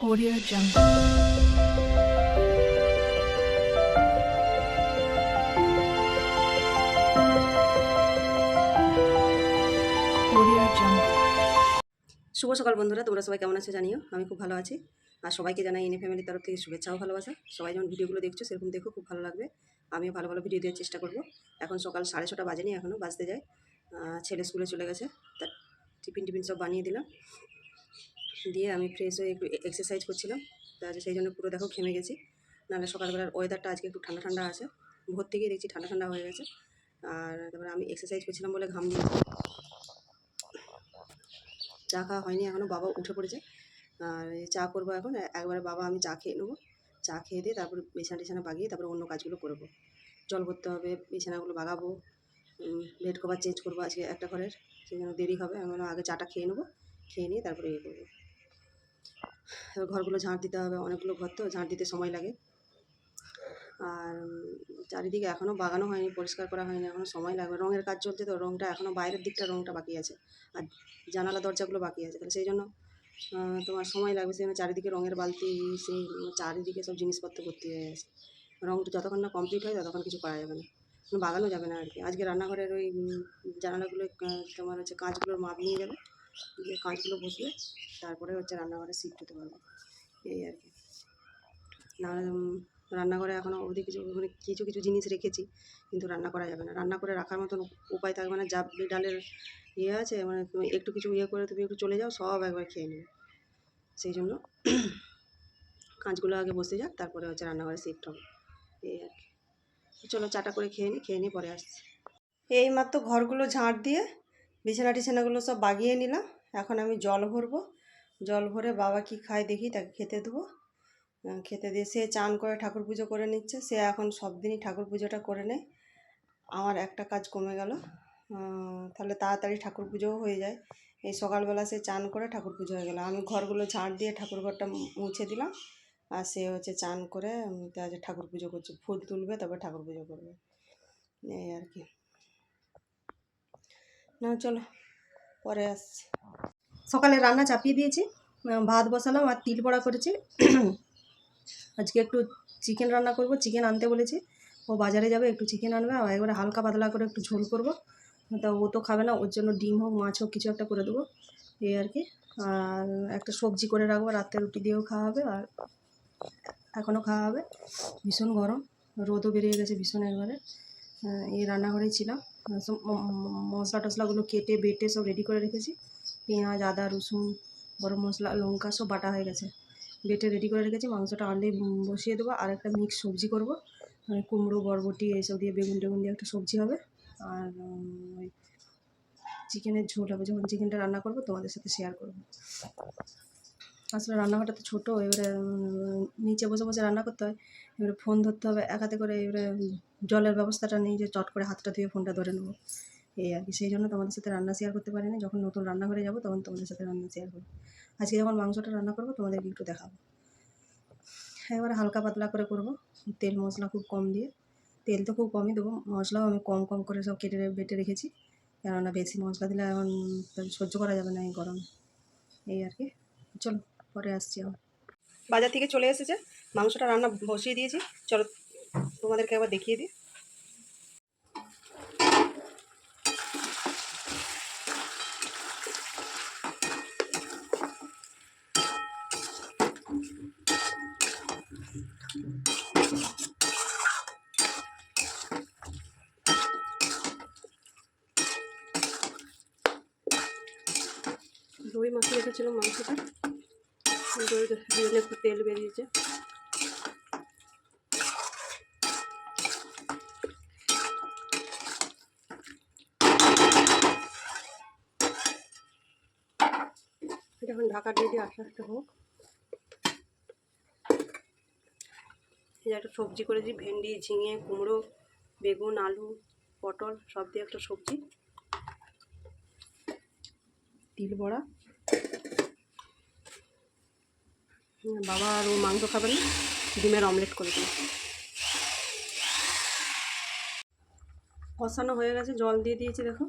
Audio Jungle. শুভ সকাল বন্ধুরা, তোমরা সবাই কেমন আছো জানিও? আমি খুব ভালো আছি। আর সবাইকে জানাই এনে ফ্যামিলির তরফ থেকে শুভেচ্ছাও ভালোবাসা। সবাই যেমন ভিডিওগুলো দেখছ, সেরকম দেখো, খুব ভালো লাগবে। আমিও ভালো ভালো ভিডিও দেওয়ার চেষ্টা করব। এখন সকাল সাড়ে ছটা বাজেনি এখনও বাজতে যায়। ছেলে স্কুলে চলে গেছে তার টিফিন টিফিন সব বানিয়ে দিলাম। দিয়ে আমি ফ্রেশ হয়ে একটু এক্সারসাইজ করছিলাম। তা সেই জন্য পুরো দেখো ঘেমে গেছি। নাহলে সকালবেলার ওয়েদারটা আজকে একটু ঠান্ডা ঠান্ডা আছে। ভোর থেকেই দেখছি ঠান্ডা ঠান্ডা হয়ে গেছে। আর তারপরে আমি এক্সারসাইজ করছিলাম বলে ঘাম দিয়েছি চা খাওয়া হয়নি এখনও বাবা উঠে পড়েছে। আর চা করব এখন। একবারে বাবা আমি চা খেয়ে নেব। চা খেয়ে দিয়ে তারপরে বিছানা টিছানা বাগিয়ে তারপরে অন্য কাজগুলো করব। জল ভরতে হবে, বিছানাগুলো বাগাবো। বেড কভার চেঞ্জ করব আজকে একটা ঘরের। সেই জন্য দেরি হবে, আমি আগে চাটা খেয়ে নেব। খেয়ে নিয়ে তারপরে ইয়ে করব। এবার ঘরগুলো ঝাঁট দিতে হবে, অনেকগুলো ঘর তো, ঝাঁট দিতে সময় লাগে। আর চারিদিকে এখনও বাগানো হয়নি, পরিষ্কার করা হয়নি এখনও সময় লাগবে। রঙের কাজ চলছে তো, রঙটা এখনও বাইরের দিকটা রঙটা বাকি আছে। আর জানালা, দরজাগুলো বাকি আছে, তাহলে সেই জন্য তোমার সময় লাগবে, সেই জন্য চারিদিকে রঙের বালতি, সেই চারিদিকে সব জিনিসপত্র ভর্তি হয়ে গেছে। রঙটা যতক্ষণ না কমপ্লিট হয়, ততক্ষণ কিছু করা যাবে না। বাগানো যাবে না আর কি। আজকে রান্নাঘরের ওই জানালাগুলো তোমার হচ্ছে কাঁচগুলোর মাপ নিয়ে যাবে। দিয়ে কাঁচগুলো বসবে তারপরে হচ্ছে রান্নাঘরে শিফট হতে পারবে। এই আর কি। নাহলে রান্নাঘরে এখনও অবধি কিছু মানে কিছু কিছু জিনিস রেখেছি, কিন্তু রান্না করা যাবে না। রান্না করে রাখার মতন উপায় থাকবে না। যা ডালের ইয়ে আছে মানে তুমি একটু কিছু ইয়ে করে তুমি একটু চলে যাও, সব একবার খেয়ে নেবে সেই জন্য কাঁচগুলো আগে বসে যাক, তারপরে হচ্ছে রান্নাঘরে শিফট হবে। এই আর কি। চলো চাটা করে খেয়ে নিই খেয়ে নিই পরে আসছি। এই মাত্র ঘরগুলো ঝাঁট দিয়ে বিছানা টিছানাগুলো সব বাগিয়ে নিলাম। এখন আমি জল ভরবো। জল ভরে বাবা কি খায় দেখি, তাকে খেতে দেবো। খেতে দিয়ে সে চান করে ঠাকুর পুজো করে নিচ্ছে। সে এখন সব দিনই ঠাকুর পুজোটা করে নেয়। আমার একটা কাজ কমে গেল। তাহলে তাড়াতাড়ি ঠাকুর পুজোও হয়ে যায়। এই সকালবেলা সে চান করে ঠাকুর পুজো হয়ে গেল। আমি ঘরগুলো ঝাঁট দিয়ে ঠাকুর ঘরটা মুছে দিলাম। আর সে হচ্ছে চান করে ঠাকুর পুজো করছে, ফুল তুলবে, তারপর ঠাকুর পুজো করবে। এই আর কি। না চলো, পরে আসছি। সকালে রান্না চাপিয়ে দিয়েছি ভাত বসালাম আর তিল বড়া করেছি। আজকে একটু চিকেন রান্না করব, চিকেন আনতে বলেছি। ও বাজারে যাবে, একটু চিকেন আনবে, আর একবারে হালকা পাতলা করে একটু ঝোল করব। তা ও তো খাবে না, ওর জন্য ডিম হোক, মাছ হোক, কিছু একটা করে দেবো। এই আর কি। আর একটা সবজি করে রাখব রাত্রে রুটি দিয়েও খাওয়া হবে, আর এখনও খাওয়া হবে। ভীষণ গরম, রোদও বেরিয়ে গেছে ভীষণ একবারে। এই রান্নাঘরেই ছিলাম। মশলা টশলাগুলো কেটে বেটে সব রেডি করে রেখেছি। পেঁয়াজ আদা রসুন গরম মশলা লঙ্কা সব বাটা হয়ে গেছে। বেটে রেডি করে রেখেছি। মাংসটা আনলেই উম, বসিয়ে দেবো। আর একটা মিক্স সবজি করব। মানে কুমড়ো বরবটি এইসব দিয়ে বেগুন টেগুন দিয়ে একটা সবজি হবে। আর ওই চিকেনের ঝোল হবে। যখন চিকেনটা রান্না করব তোমাদের সাথে শেয়ার করব। আসলে রান্নাঘরটা তো ছোটো, এবারে নিচে বসে বসে রান্না করতে হয়। এবারে ফোন ধরতে হবে, এক হাতে করে এবারে জলের ব্যবস্থাটা নেই যে চট করে হাতটা ধুয়ে ফোনটা ধরে নেব। এই আর কি, সেই জন্য তোমাদের সাথে রান্না শেয়ার করতে পারিনি। যখন নতুন রান্নাঘরে যাব তখন তোমাদের সাথে রান্না শেয়ার করব। আজকে যখন মাংসটা রান্না করব তোমাদেরকে একটু দেখাবো। এবারে হালকা পাতলা করে করব, তেল মশলা খুব কম দিয়ে। তেল তো খুব কমই দেবো, মশলাও আমি কম কম করে সব কেটে বেটে রেখেছি। কেননা বেশি মশলা দিলে এখন সহ্য করা যাবে না এই গরমে। এই আর কি, চলো। পরে আসছি বাজার থেকে চলে এসেছে। মাংসটা রান্না বসিয়ে দিয়েছি। চলো তোমাদেরকে একবার দেখিয়ে দিই। রুই মাছ রেখেছিলাম মাংসটা। একটু তেল বেরিয়েছে। এখন ঢাকা দিয়ে দিয়ে আস্তে আস্তে হোক। এই একটা সবজি করেছি, ভেন্ডি, ঝিঙে, কুমড়ো, বেগুন, আলু, পটল, সব দিয়ে একটা সবজি। তিল বড়া। বাবা আর ও মাংস খাবে না, ডিমের অমলেট করে দেবো কষানো হয়ে গেছে, জল দিয়ে দিয়েছি দেখো।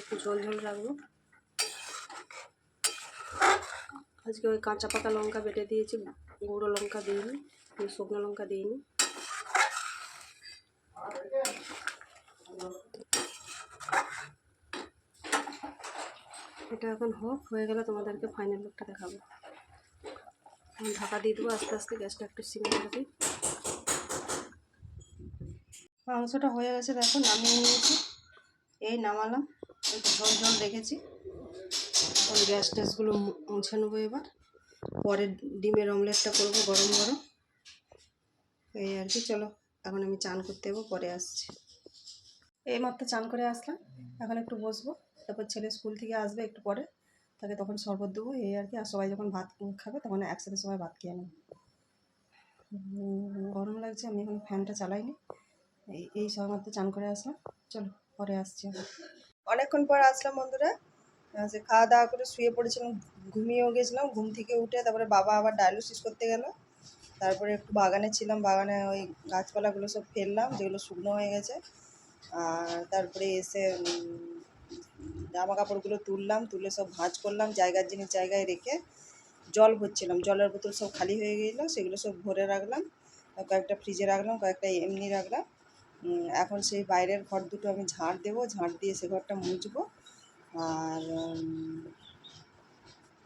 একটু জল ঝোল রাখব। আজকে ওই কাঁচা পাকা লঙ্কা বেটে দিয়েছি, গুঁড়ো লঙ্কা দিইনি শুকনো লঙ্কা দিইনি। এটা এখন হোক, হয়ে গেলে তোমাদেরকে ফাইনাল লুকটা দেখাবো। ঢাকা দিয়ে দেবো, আস্তে আস্তে গ্যাসটা একটু সিমে দিই। মাংসটা হয়ে গেছে দেখো, নামিয়ে নিয়েছি। এই নামালাম একটু জল জল রেখেছি। এখন গ্যাস ট্যাসগুলো মুছে নেব এবার। পরে ডিমের অমলেটটা করব গরম গরম। এই আর কি, চলো, এখন আমি চান করতে যাব, পরে আসছি। এই মাত্র চান করে আসলাম, এখন একটু বসবো, তারপর ছেলে স্কুল থেকে আসবে একটু পরে। তাকে তখন শরবত দেবো, এই আর কি। আর সবাই যখন ভাত খাবে তখন একসাথে সবাই ভাত খেয়ে নেব। গরম লাগছে, আমি এখন ফ্যানটা চালাইনি। এই এই সব মাত্র চান করে আসলাম। চলো, পরে আসছি অনেকক্ষণ পর আসলাম বন্ধুরা। সে খাওয়া দাওয়া করে শুয়ে পড়েছিলাম, ঘুমিয়েও গেছিলাম, ঘুম থেকে উঠে তারপরে বাবা আবার ডায়ালিসিস করতে গেল। তারপরে একটু বাগানে ছিলাম, বাগানে ওই গাছপালাগুলো সব ফেললাম, যেগুলো শুকনো হয়ে গেছে। আর তারপরে এসে জামা কাপড়গুলো তুললাম, তুলে সব ভাঁজ করলাম, জায়গার জিনিস জায়গায় রেখে জল ভরছিলাম। জলের বোতল সব খালি হয়ে গেছিল সেগুলো সব ভরে রাখলাম, কয়েকটা ফ্রিজে রাখলাম, কয়েকটা এমনি রাখলাম। এখন সেই বাইরের ঘর দুটো আমি ঝাড় দেবো, ঝাড় দিয়ে সে ঘরটা মুছবো। আর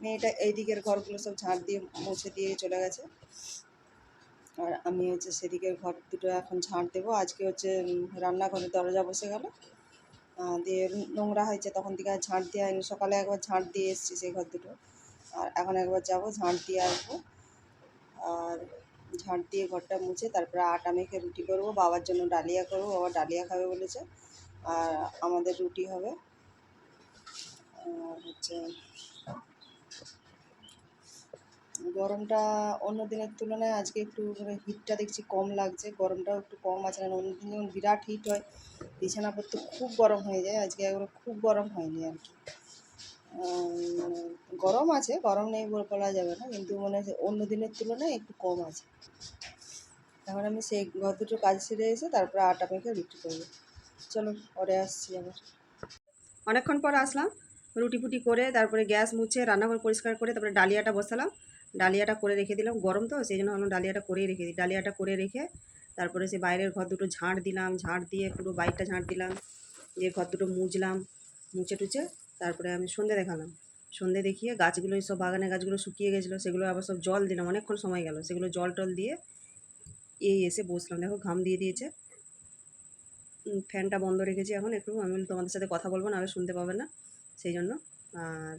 মেয়েটা এই দিকের ঘরগুলো সব ঝাড় দিয়ে মুছে দিয়ে চলে গেছে। আর আমি হচ্ছে সেদিকের ঘর দুটো এখন ঝাড় দেবো। আজকে হচ্ছে রান্নাঘরের দরজা বসে গেল। দিয়ে নোংরা হয়েছে, তখন থেকে আর ঝাঁট দিয়ে হয়নি। সকালে একবার ঝাঁট দিয়ে এসেছি সেই ঘর দুটো। আর এখন একবার যাব, ঝাঁট দিয়ে আসব। আর ঝাঁট দিয়ে ঘরটা মুছে তারপরে আটা মেখে রুটি করব, বাবার জন্য ডালিয়া করব, বাবা ডালিয়া খাবে বলেছে। আর আমাদের রুটি হবে। আর হচ্ছে গরমটা অন্য দিনের তুলনায় আজকে একটু মানে হিটটা দেখছি কম লাগছে, গরমটাও একটু কম আছে না অন্য দিন যেমন বিরাট হিট হয়, বিছানাপত্র খুব গরম হয়ে যায়, আজকে একবারে খুব গরম হয়নি আর কি। গরম আছে, গরম নেই বলে যাবে না, কিন্তু মানে যে অন্য দিনের তুলনায় একটু কম আছে। এখন আমি সেই ঘর দুটো কাজ সেরে এসে তারপরে আটা মেখে রুটি করব। চলো, পরে আসছি আবার। অনেকক্ষণ পর আসলাম, রুটি ফুটি করে, তারপরে গ্যাস মুছে রান্নাঘর পরিষ্কার করে, তারপরে ডালিয়াটা বসালাম। ডালিয়াটা করে রেখে দিলাম, গরম তো, সেই জন্য ডালিয়াটা করেই রেখে দিই। ডালিয়াটা করে রেখে তারপরে সে বাইরের ঘর দুটো ঝাড় দিলাম ঝাড় দিয়ে পুরো বাইরটা ঝাঁট দিলাম দিয়ে ঘর দুটো মুছলাম মুছে টুচে তারপরে আমি সন্ধে দেখালাম। সন্ধে দেখিয়ে গাছগুলো সব বাগানে গাছগুলো শুকিয়ে গেছিল, সেগুলো আবার সব জল দিলাম, অনেকক্ষণ সময় গেল, সেগুলো জল টল দিয়ে এই এসে বসলাম। দেখো, ঘাম দিয়ে দিয়েছে। ফ্যানটা বন্ধ রেখেছি এখন একটু, আমি তোমাদের সাথে কথা বলব, না আমি শুনতে পাবে না। সেই জন্য, আর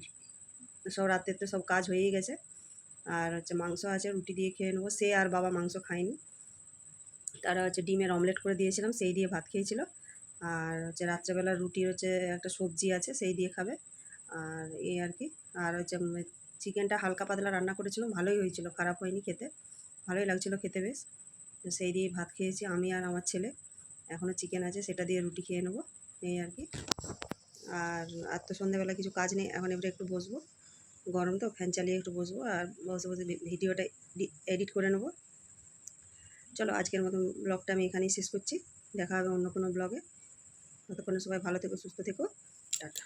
সব রাত্রের তো সব কাজ হয়েই গেছে। আর হচ্ছে মাংস আছে, রুটি দিয়ে খেয়ে নেব। সে আর বাবা মাংস খায়নি। তারা হচ্ছে ডিমের অমলেট করে দিয়েছিলাম, সেই দিয়ে ভাত খেয়েছিল। আর হচ্ছে রাত্রেবেলা রুটির হচ্ছে একটা সবজি আছে, সেই দিয়ে খাবে। আর এই আর কি। আর হচ্ছে চিকেনটা হালকা পাতলা রান্না করেছিলাম, ভালোই হয়েছিল, খারাপ হয়নি খেতে। ভালোই লাগছিল খেতে বেশ। তো সেই দিয়ে ভাত খেয়েছি আমি আর আমার ছেলে। এখনও চিকেন আছে, সেটা দিয়ে রুটি খেয়ে নেব, এই আর কি। আর আর তো সন্ধ্যেবেলা কিছু কাজ নেই, এখন এবারে একটু বসবো। গরম তো ফ্যান চালিয়ে একটু বসবো আর বসে বসে ভিডিওটা এডিট করে নেব। চলো আজকের মতন ব্লগটা আমি এখানেই শেষ করছি। দেখা হবে অন্য কোনো ব্লগে ততক্ষণে সবাই ভালো থেকো, সুস্থ থেকো। টাটা।